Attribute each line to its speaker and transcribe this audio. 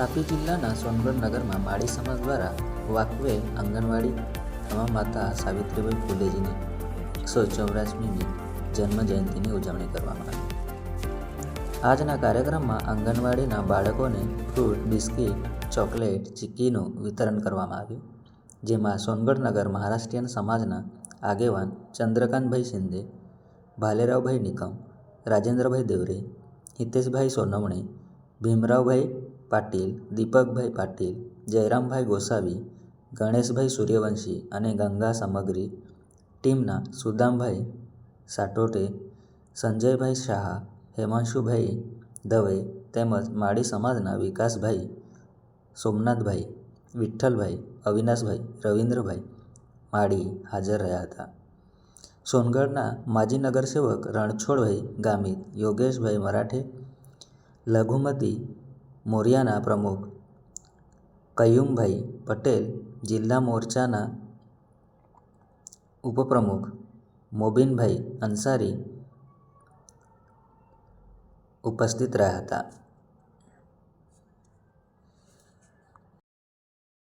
Speaker 1: તાપી જિલ્લાના સોનગઢ નગરમાં માળી સમાજ દ્વારા વાકવે આંગણવાડી તમામ માતા સાવિત્રીબાઈ ફૂલેજીની એકસો ચોરાસમીની જન્મ જયંતિની ઉજવણી કરવામાં આવી. આજના કાર્યક્રમમાં આંગણવાડીના બાળકોને ફ્રૂટ, બિસ્કીટ, ચોકલેટ ચીક્કીનું વિતરણ કરવામાં આવ્યું, જેમાં સોનગઢ નગર મહારાષ્ટ્રીયન સમાજના આગેવાન ચંદ્રકાંતભાઈ શિંદે, ભાલેરાવભાઈ નિકમ, રાજેન્દ્રભાઈ દેવરે, હિતેશભાઈ સોનવણે ભીમરાવભાઈ પાટીલ, દીપકભાઈ પાટીલ, જયરામભાઈ ગોસાવી, ગણેશભાઈ સૂર્યવંશી અને ગંગા સામગ્રી ટીમના સુદામભાઈ સાટોટે, સંજયભાઈ શાહ, હેમાંશુભાઈ દવે તેમજ માળી સમાજના વિકાસભાઈ સોમનાથભાઈ, વિઠ્ઠલભાઈ, અવિનાશભાઈ, રવિન્દ્રભાઈ માળી હાજર રહ્યા હતા. સોનગઢના માજી નગરસેવક રણછોડભાઈ ગામિત, યોગેશભાઈ મરાઠે લઘુમતી મોરિયાના પ્રમુખ. કયુમભાઈ પટેલ જિલ્લા મોરચાના ઉપપ્રમુખ. મોબીનભાઈ અંસારી ઉપસ્થિત રહ્યા હતા.